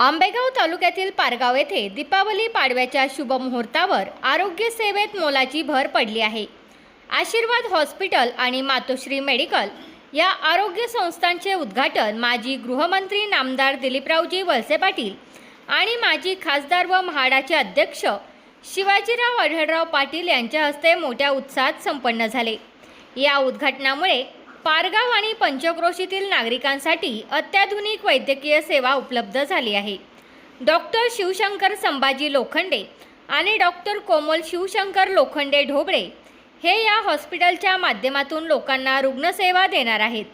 आंबेगाव तालुक्यातील पारगाव येथे दीपावली पाडव्याच्या शुभमुहूर्तावर आरोग्य सेवेत मोलाची भर पडली आहे. आशीर्वाद हॉस्पिटल आणि मातोश्री मेडिकल या आरोग्य संस्थांचे उद्घाटन माजी गृहमंत्री नामदार दिलीपरावजी वळसे पाटील आणि माजी खासदार व म्हाडाचे अध्यक्ष शिवाजीराव आढळराव पाटील यांच्या हस्ते मोठ्या उत्साहात संपन्न झाले. या उद्घाटनामुळे पारगाव आणि पंचक्रोशीतील नागरिकांसाठी अत्याधुनिक वैद्यकीय सेवा उपलब्ध झाली आहे. डॉक्टर शिवशंकर संभाजी लोखंडे आणि डॉक्टर कोमल शिवशंकर लोखंडे ढोबळे हे या हॉस्पिटलच्या माध्यमातून लोकांना रुग्णसेवा देणार आहेत.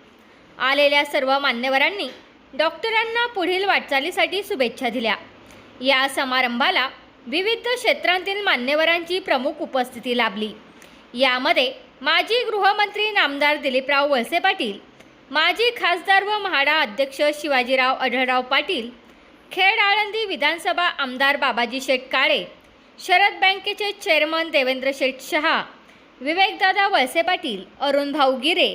आलेल्या सर्व मान्यवरांनी डॉक्टरांना पुढील वाटचालीसाठी शुभेच्छा दिल्या. या समारंभाला विविध क्षेत्रांतील मान्यवरांची प्रमुख उपस्थिती लाभली. यामध्ये माजी गृहमंत्री नामदार दिलीपराव वळसे पाटील माजी खासदार व म्हाडा अध्यक्ष शिवाजीराव आढळराव पाटील खेड आळंदी विधानसभा आमदार बाबाजी शेठ काळे शरद बँकेचे चेअरमन देवेंद्र शेठ शहा विवेकदादा वळसे पाटील अरुणभाऊ गिरे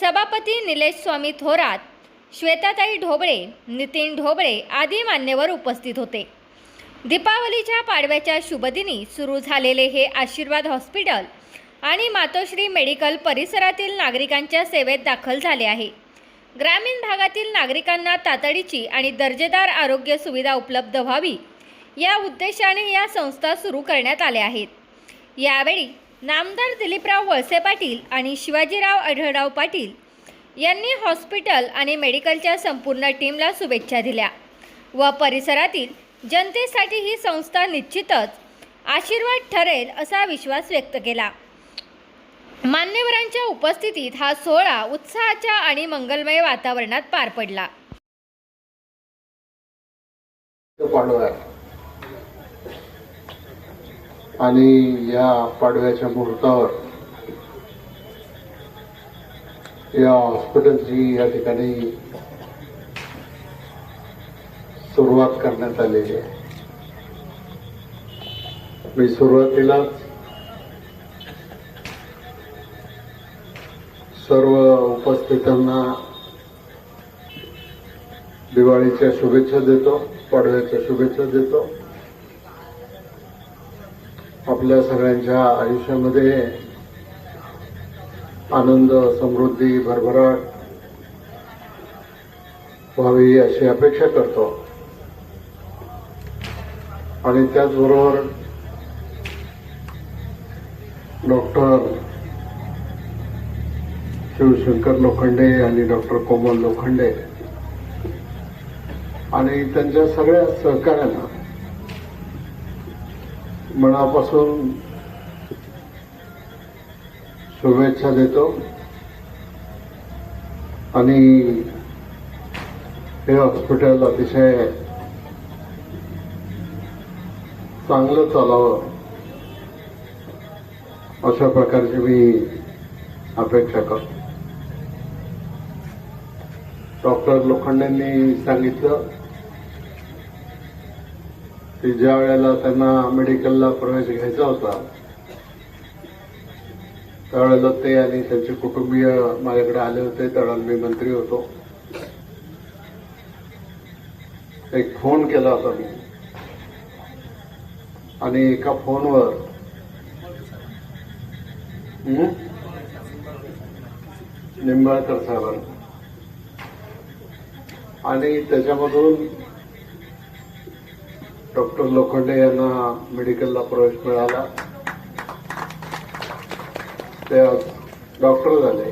सभापती निलेश स्वामी थोरात श्वेताताई ढोबळे नितीन ढोबळे आदी मान्यवर उपस्थित होते. दीपावलीच्या पाडव्याच्या शुभदिनी सुरू झालेले हे आशीर्वाद हॉस्पिटल आणि मातोश्री मेडिकल परिसरातील नागरिकांच्या सेवेत दाखल झाले आहे. ग्रामीण भागातील नागरिकांना तातडीची आणि दर्जेदार आरोग्य सुविधा उपलब्ध व्हावी या उद्देशाने या संस्था सुरू करण्यात आल्या आहेत. यावेळी नामदार दिलीपराव वळसे पाटील आणि शिवाजीराव आढळराव पाटील यांनी हॉस्पिटल आणि मेडिकलच्या संपूर्ण टीमला शुभेच्छा दिल्या व परिसरातील जनतेसाठी ही संस्था निश्चितच आशीर्वाद ठरेल असा विश्वास व्यक्त केला. मान्यवरांच्या उपस्थितीत हा सोहळा उत्साहाच्या आणि मंगलमय वातावरणात पार पडला. आणि या पाडव्याच्या मुहूर्तावर या हॉस्पिटलची या ठिकाणी सुरुवात करण्यात आलेली आहे. मी सुरुवातीलाच सर्व उपस्थितांना दिवाळीच्या शुभेच्छा देतो पाडव्याच्या शुभेच्छा देतो. आपल्या सगळ्यांच्या आयुष्यामध्ये आनंद समृद्धी भरभराट व्हावी अशी अपेक्षा करतो. आणि त्याचबरोबर डॉक्टर शिवशंकर लोखंडे आणि डॉक्टर कोमल लोखंडे. आणि त्यांच्या सगळ्या सहकार्यांना मनापासून शुभेच्छा देतो. आणि हे हॉस्पिटल अतिशय चांगलं चालावं अशा प्रकारची मी अपेक्षा करतो. डॉक्टर लोखंडेंनी सांगितलं की ज्या वेळेला त्यांना मेडिकलला प्रवेश घ्यायचा होता त्यावेळेला ते आणि त्यांचे कुटुंबीय माझ्याकडे आले होते त्यावेळेला मी मंत्री होतो. एक फोन केला होता मी. आणि एका फोनवर निंबाळकर साहेबांना. आणि त्याच्यामधून डॉक्टर लोखंडे यांना मेडिकलला प्रवेश मिळाला. ते डॉक्टर झाले.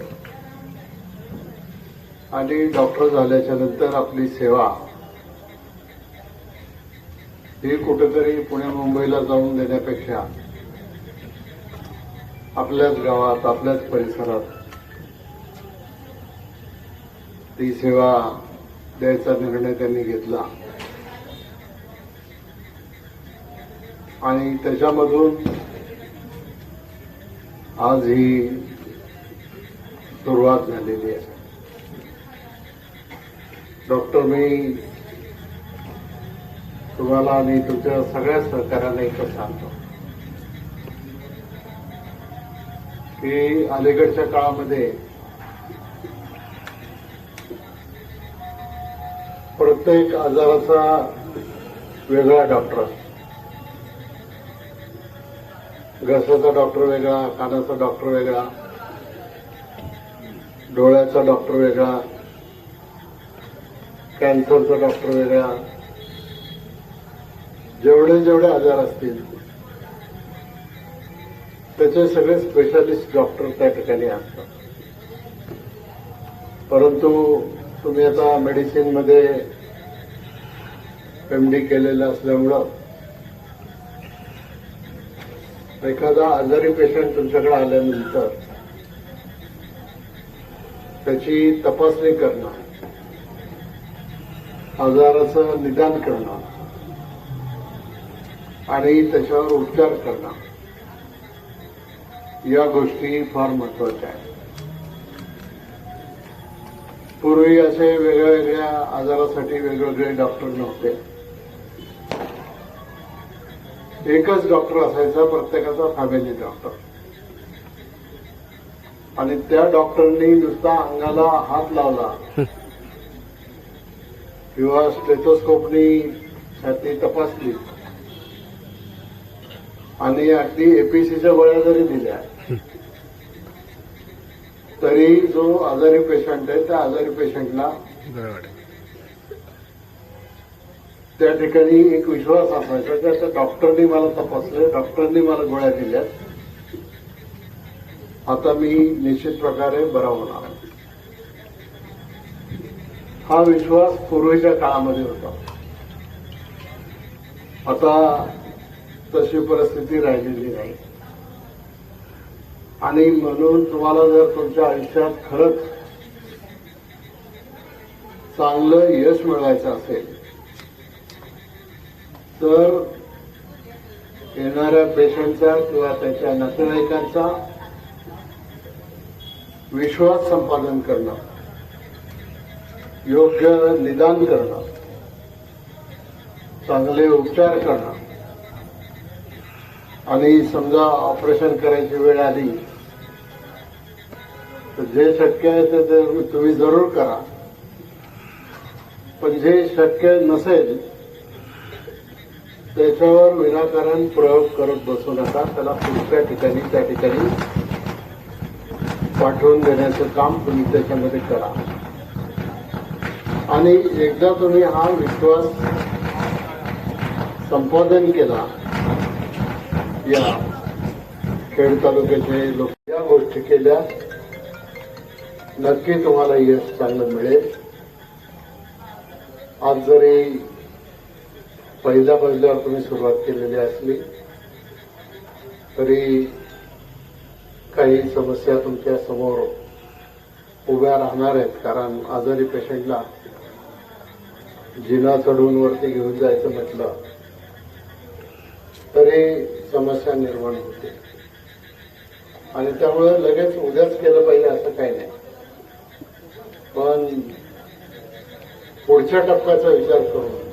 आणि डॉक्टर झाल्याच्यानंतर आपली सेवा ही कुठेतरी पुणे मुंबईला जाऊन देण्यापेक्षा आपल्याच गावात आपल्याच परिसरात ती सेवा द्यायचा निर्णय त्यांनी घेतला. आणि त्याच्यामधून आज ही सुरुवात झालेली आहे. डॉक्टर मी तुम्हाला आणि तुमच्या सगळ्या सहकार्याला एकच सांगतो की अलीकडच्या काळामध्ये प्रत्येक आजाराचा वेगळा डॉक्टर घसाचा डॉक्टर वेगळा कानाचा डॉक्टर वेगळा डोळ्याचा डॉक्टर वेगळा कॅन्सरचा डॉक्टर वेगळा. जेवढे जेवढे आजार असतील त्याचे सगळे स्पेशालिस्ट डॉक्टर त्या ठिकाणी असतात. परंतु तुम्ही आता मेडिसिन मध्ये एमडी केलेलं असल्यामुळं एखादा आजारी पेशंट तुमच्याकडे आल्यानंतर त्याची तपासणी करणं आजाराचं निदान करणं आणि त्याच्यावर उपचार करणं या गोष्टी फार महत्त्वाच्या आहेत पूर्वी असे वेगळ्या वेगळ्या आजारासाठी वेगवेगळे डॉक्टर नव्हते एकच डॉक्टर असायचा प्रत्येकाचा फॅमिली डॉक्टर आणि त्या डॉक्टरनी नुसता अंगाला हात लावला. किंवा स्टेथोस्कोपनी छाती तपासली. आणि अगदी एपीसीच्या गोळ्या जरी दिल्या तरी जो आजारी पेशंट आहे त्या आजारी पेशंटला त्या ठिकाणी एक विश्वास असायचा की आता डॉक्टरनी मला तपासलं डॉक्टरनी मला गोळ्या दिल्या. आता मी निश्चित प्रकारे बरा होणार हा विश्वास पूर्वीच्या काळामध्ये होता. आता तशी परिस्थिती राहिलेली नाही. आणि म्हणून तुम्हाला जर तुमच्या आयुष्यात खरंच चांगलं यश मिळवायचं असेल तर येणाऱ्या पेशंटचा किंवा त्याच्या नातेवाईकांचा विश्वास संपादन करणं योग्य निदान करणं चांगले उपचार करणं आणि समजा ऑपरेशन करायची वेळ आली तर जे शक्य आहे ते ते तुम्ही जरूर करा. पण जे शक्य नसेल त्याच्यावर विनाकारण प्रयोग करत बसू नका. त्याला पुढच्या ठिकाणी त्या ठिकाणी पाठवून देण्याचं काम तुम्ही त्याच्यामध्ये करा. आणि एकदा तुम्ही हा विश्वास संपादन केला या खेड तालुक्याचे लोक या गोष्टी केल्या नक्की तुम्हाला यश चांगलं मिळेल. आज जरी पहिल्या मजल्यावर तुम्ही सुरुवात केलेली असली तरी काही समस्या तुमच्यासमोर उभ्या राहणार आहेत. कारण आजारी पेशंटला जिना चढून वरती घेऊन जायचं म्हटलं तरी समस्या निर्माण होते. आणि त्यामुळे लगेच उद्याच केलं पाहिजे असं काही नाही. पण पुढच्या टप्प्याचा विचार करून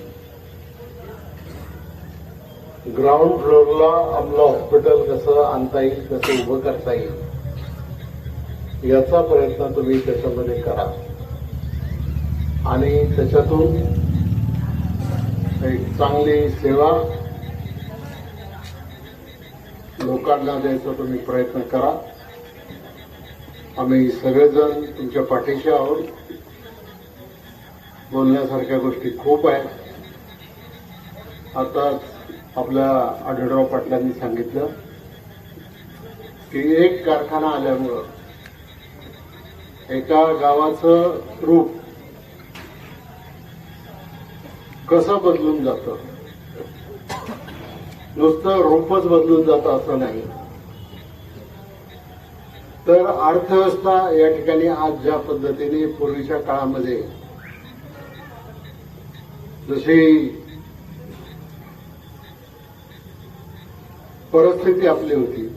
ग्राउंड फ्लोअरला आपलं हॉस्पिटल कसं आणता येईल कसं उभं करता येईल याचा प्रयत्न तुम्ही त्याच्यामध्ये करा. आणि त्याच्यातून एक चांगली सेवा लोकांना द्यायचा तुम्ही प्रयत्न करा. आम्ही सगळेजण तुमच्या पाठीशी आहोत. बोलण्यासारख्या गोष्टी खूप आहेत. आताच आपल्या आढळराव पाटलांनी सांगितलं की एक कारखाना आल्यामुळं एका गावाचं रूप कसं बदलून जातं? नुसतं रूपच बदलून जातं असं नाही. तर अर्थव्यवस्था या ठिकाणी आज ज्या पद्धतीने पूर्वीच्या काळामध्ये जशी परिस्थिती आपली होती.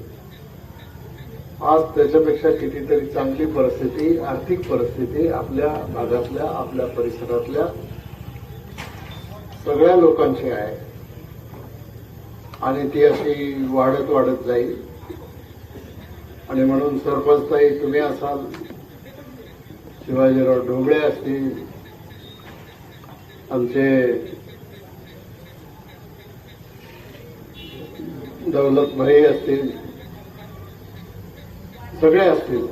आज त्याच्यापेक्षा कितीतरी चांगली परिस्थिती आर्थिक परिस्थिती आपल्या भागातल्या आपल्या परिसरातल्या सगळ्या लोकांची आहे. आणि ती अशी वाढत वाढत जाईल. आणि म्हणून सरपंचताई तुम्ही असाल शिवाजीराव ढोबळे असतील आमचे दौलत असतील. सगळे असतील.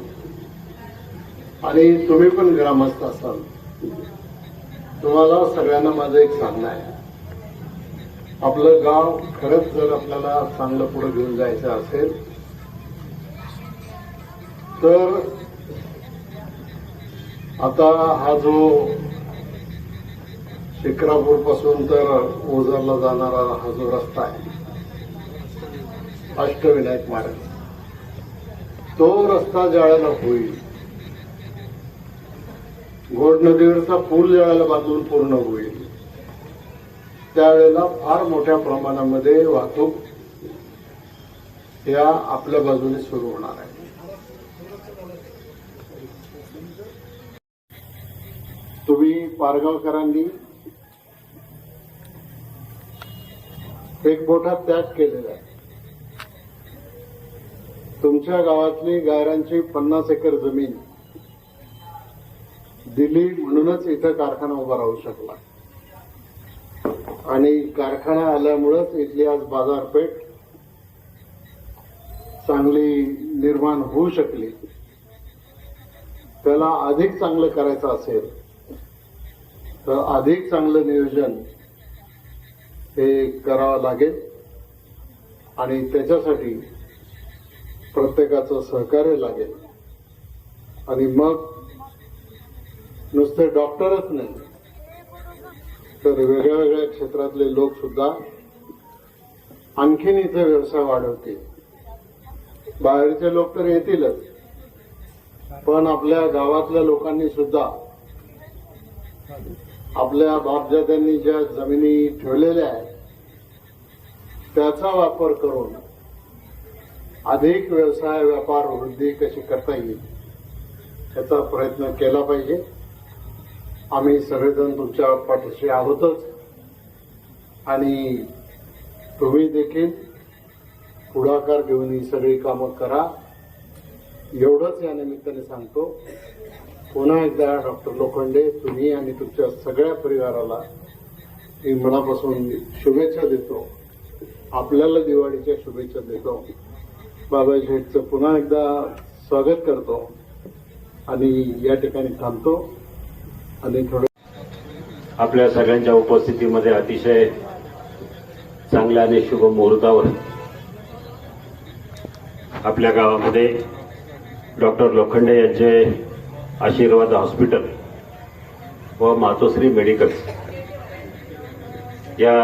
आणि तुम्ही पण ग्रामस्थ असाल. तुम्हाला सगळ्यांना माझं एक सांगणं आहे. आपलं गाव खरंच जर आपल्याला चांगलं पुढे घेऊन जायचं असेल तर आता हा जो शिक्रापूरपासून तर ओझरला जाणारा हा जो रस्ता आहे अष्टविनायक महाराज. तो रस्ता जाळायला होईल. घोड नदीवरचा पूल ज्यावेळेला बांधून पूर्ण होईल. त्यावेळेला फार मोठ्या प्रमाणामध्ये वाहतूक या आपल्या बाजूने सुरू होणार आहे. तुम्ही पारगावकरांनी एक मोठा त्याग केलेला आहे. तुमच्या गावातली गायरांची पन्नास एकर जमीन दिली म्हणूनच इथं कारखाना उभा राहू शकला. आणि कारखाना आल्यामुळंच इथली आज बाजारपेठ चांगली निर्माण होऊ शकली. त्याला अधिक चांगलं करायचं असेल तर अधिक चांगलं नियोजन हे करावं लागेल. आणि त्याच्यासाठी प्रत्येकाचं सहकार्य लागेल. आणि मग नुसते डॉक्टरच नाही तर वेगळ्या वेगळ्या क्षेत्रातले लोक सुद्धा आणखीन इथे व्यवसाय वाढवतील. बाहेरचे लोक तर येतीलच पण आपल्या गावातल्या लोकांनी सुद्धा आपल्या बापजात्यांनी ज्या जमिनी ठेवलेल्या आहेत त्याचा वापर करून अधिक व्यवसाय व्यापार वृद्धी कशी करता येईल याचा प्रयत्न केला पाहिजे. आम्ही सगळेजण तुमच्या पाठीशी आहोतच. आणि तुम्ही देखील पुढाकार घेऊन ही सगळी कामं करा. एवढंच या निमित्ताने सांगतो. पुन्हा एकदा डॉक्टर लोखंडे तुम्ही आणि तुमच्या सगळ्या परिवाराला मी मनापासून शुभेच्छा देतो. आपल्याला दिवाळीच्या शुभेच्छा देतो. बाबा शेठचं पुन्हा एकदा स्वागत करतो आणि या ठिकाणी थांबतो. आणि थोडं आपल्या सगळ्यांच्या उपस्थितीमध्ये अतिशय चांगल्या आणि शुभ मुहूर्तावर आपल्या गावामध्ये डॉक्टर लोखंडे यांचे आशीर्वाद हॉस्पिटल व मातोश्री मेडिकल या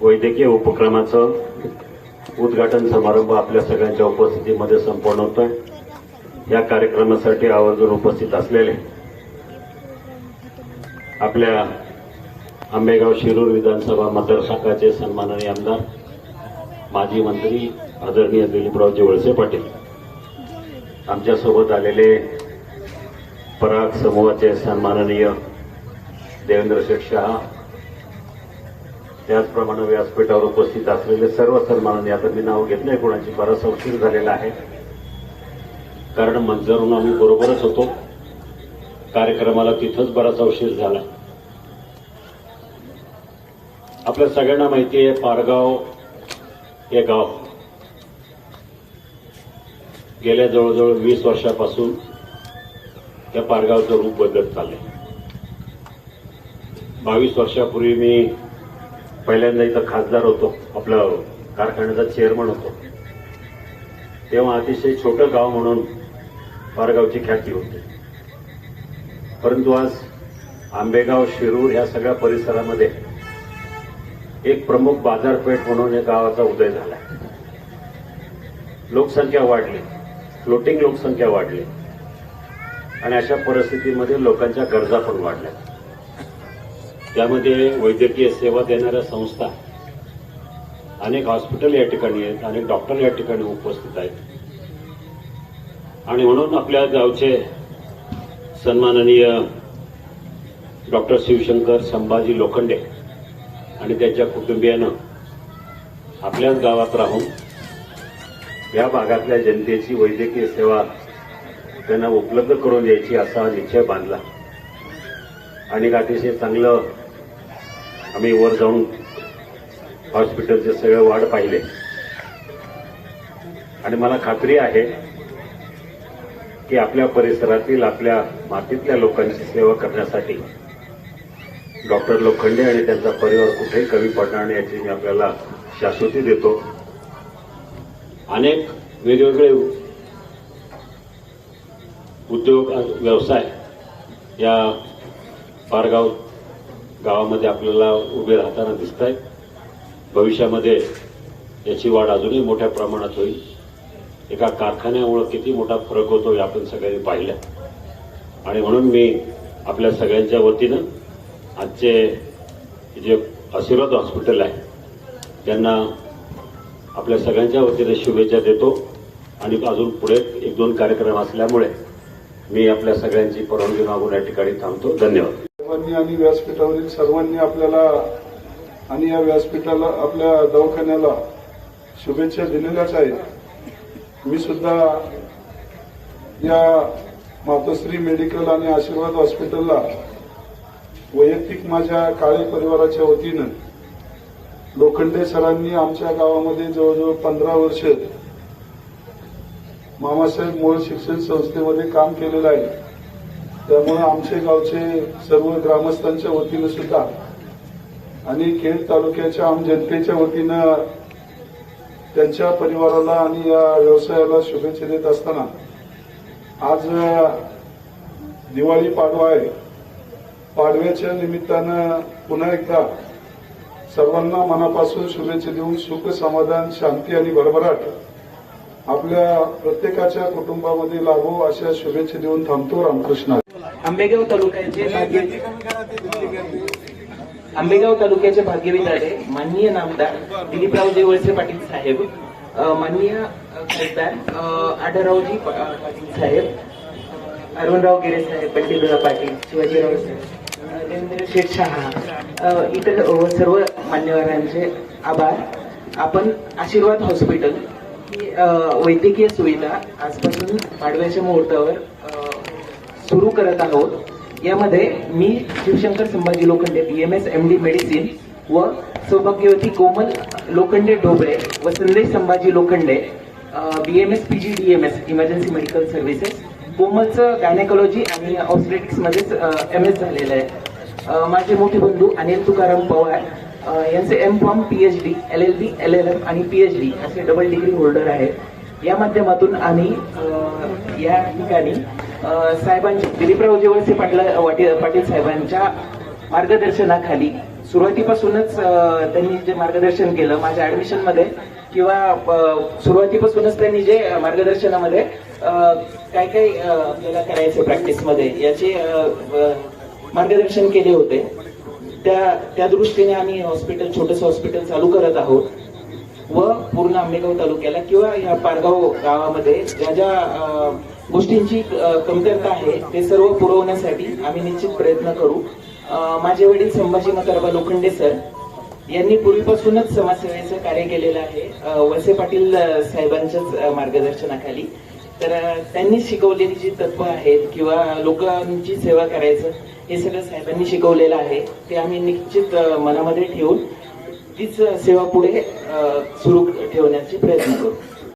वैद्यकीय उपक्रमाचं उद्घाटन समारंभ आपल्या सगळ्यांच्या उपस्थितीमध्ये संपन्न होतोय. या कार्यक्रमासाठी आवर्जून उपस्थित असलेले आपल्या आंबेगाव शिरूर विधानसभा मतदारसंघाचे सन्माननीय आमदार माजी मंत्री आदरणीय दिलीपरावजी वळसे पाटील. आमच्यासोबत आलेले पराग समूहाचे सन्माननीय देवेंद्र शेठ शहा त्याचप्रमाणे व्यासपीठावर उपस्थित असलेले सर्व सन्मानाने आता मी नाव घेत नाही कोणाची बराच उशीर झालेला आहे. कारण मंचावरून आम्ही बरोबरच होतो. कार्यक्रमाला तिथंच बराच उशीर झाला. आपल्या सगळ्यांना माहिती आहे पारगाव हे गाव. गेल्या जवळजवळ वीस वर्षापासून त्या पारगावचं रूप बदलत चाललंय. बावीस वर्षापूर्वी मी पहिल्यांदा इथं खासदार होतो. आपलं कारखान्याचा चेअरमन होतो. तेव्हा अतिशय छोटं गाव म्हणून पारगावची ख्याती होती. परंतु आज आंबेगाव शिरूर या सगळ्या परिसरामध्ये एक प्रमुख बाजारपेठ म्हणून या गावाचा उदय झाला लोकसंख्या वाढली. फ्लोटिंग लोकसंख्या वाढली. आणि अशा परिस्थितीमध्ये लोकांच्या गरजा पण वाढल्या. त्यामध्ये वैद्यकीय सेवा देणाऱ्या संस्था अनेक हॉस्पिटल या ठिकाणी आहेत अनेक डॉक्टर या ठिकाणी उपस्थित आहेत. आणि म्हणून आपल्या गावचे सन्माननीय डॉक्टर शिवशंकर संभाजी लोखंडे आणि त्यांच्या कुटुंबियानं आपल्याच गावात राहून या भागातल्या जनतेची वैद्यकीय सेवा त्यांना उपलब्ध करून द्यायची असा निश्चय बांधला. आणि एक अतिशय चांगलं आम्ही वर जाऊन हॉस्पिटलचे सगळे वार्ड पाहिले. आणि मला खात्री आहे की आपल्या परिसरातील आपल्या मातीतल्या लोकांची सेवा करण्यासाठी डॉक्टर लोखंडे आणि त्यांचा परिवार कुठेही कमी पडणार नाही याची मी आपल्याला शाश्वती देतो. अनेक वेगवेगळे उद्योग व्यवसाय या पारगाव गावामध्ये आपल्याला उभे राहताना दिसत आहेत भविष्यामध्ये याची वाढ अजूनही मोठ्या प्रमाणात होईल. एका कारखान्यामुळं किती मोठा फरक होतो हे आपण सगळ्यांनी पाहिलं. आणि म्हणून मी आपल्या सगळ्यांच्या वतीनं आजचे जे आशीर्वाद हॉस्पिटल आहे त्यांना आपल्या सगळ्यांच्या वतीने शुभेच्छा देतो. आणि अजून पुढे एक दोन कार्यक्रम असल्यामुळे मी आपल्या सगळ्यांची परवानगी मागून या ठिकाणी थांबतो. धन्यवाद. सर्वांनी आणि व्यासपीठावरील सर्वांनी आपल्याला आणि या व्यासपीठाला आपल्या दवाखान्याला शुभेच्छा दिलेल्याच आहेत. मी सुद्धा या मातोश्री मेडिकल आणि आशीर्वाद हॉस्पिटलला वैयक्तिक माझ्या काळे परिवाराच्या वतीनं लोखंडे सरांनी आमच्या गावामध्ये जवळजवळ पंधरा वर्ष मामासाहेब मूळ शिक्षण संस्थेमध्ये काम केलेलं आहे. त्यामुळे आमचे गावचे सर्व ग्रामस्थांच्या वतीनं सुद्धा आणि खेड तालुक्याच्या आम जनतेच्या वतीनं त्यांच्या परिवाराला आणि या व्यवसायाला शुभेच्छा देत असताना आज दिवाळी पाडवा आहे. पाडव्याच्या निमित्तानं पुन्हा एकदा सर्वांना मनापासून शुभेच्छा देऊन सुख समाधान शांती आणि भरभराट आपल्या प्रत्येकाच्या कुटुंबामध्ये लाभो अशा शुभेच्छा देऊन थांबतो रामकृष्ण. आंबेगाव तालुक्याचे भाग्य आंबेगाव तालुक्याचे भाग्यविधाते माननीय नामदार दिलीपरावजी वळसे पाटील साहेब माननीय खासदार आढळरावजी पाटील साहेब अरुणराव गिरे साहेब पंडितराव पाटील शिवाजीराव साहेब देवेंद्र शेठ शहा इतर सर्व मान्यवरांचे आभार. आपण आशीर्वाद हॉस्पिटल ही वैद्यकीय सुविधा आजपासून पाडव्याच्या मुहूर्तावर सुरू करत आहोत. यामध्ये मी Shivshankar Sambhaji Lokhande B M S M D medicine व सौभाग्यवती कोमल लोखंडे डोबळे व Sandesh Sambhaji Lokhande B M S P G D M S emergency medical services कोमलचं gynaecology आणि ऑस्ट्रेटिक्समध्येच एम एस झालेलं आहे. माझे मोठे बंधू अनिल तुकाराम पवार यांचे M com P H D L L B L L M आणि पी एच डी असे डबल डिग्री होल्डर आहेत. या माध्यमातून आम्ही या ठिकाणी साहेबांच्या दिलीपराव जेवळसे पाटील वाटी- पाटील साहेबांच्या मार्गदर्शनाखाली सुरुवातीपासूनच त्यांनी जे मार्गदर्शन केलं माझ्या ॲडमिशनमध्ये किंवा सुरुवातीपासूनच त्यांनी जे मार्गदर्शनामध्ये काय काय आपल्याला करायचं प्रॅक्टिसमध्ये याचे मार्गदर्शन केले होते. त्या त्या दृष्टीने आम्ही हॉस्पिटल छोटस हॉस्पिटल चालू करत आहोत. व पूर्ण आंबेगाव तालुक्याला किंवा या पारगाव गावामध्ये ज्या ज्या गोष्टींची कमतरता आहे ते सर्व पुरवण्यासाठी आम्ही निश्चित प्रयत्न करू. माझे वडील संभाजी मकरबा लोखंडे सर यांनी पूर्वीपासूनच समाजसेवेचं कार्य केलेलं आहे. वळसे पाटील साहेबांच्याच मार्गदर्शनाखाली. तर त्यांनी शिकवलेली जी तत्व आहेत किंवा लोकांची सेवा करायचं हे सगळं साहेबांनी शिकवलेलं आहे. ते आम्ही निश्चित मनामध्ये ठेवून तीच सेवा पुढे सुरू ठेवण्याचे प्रयत्न करू.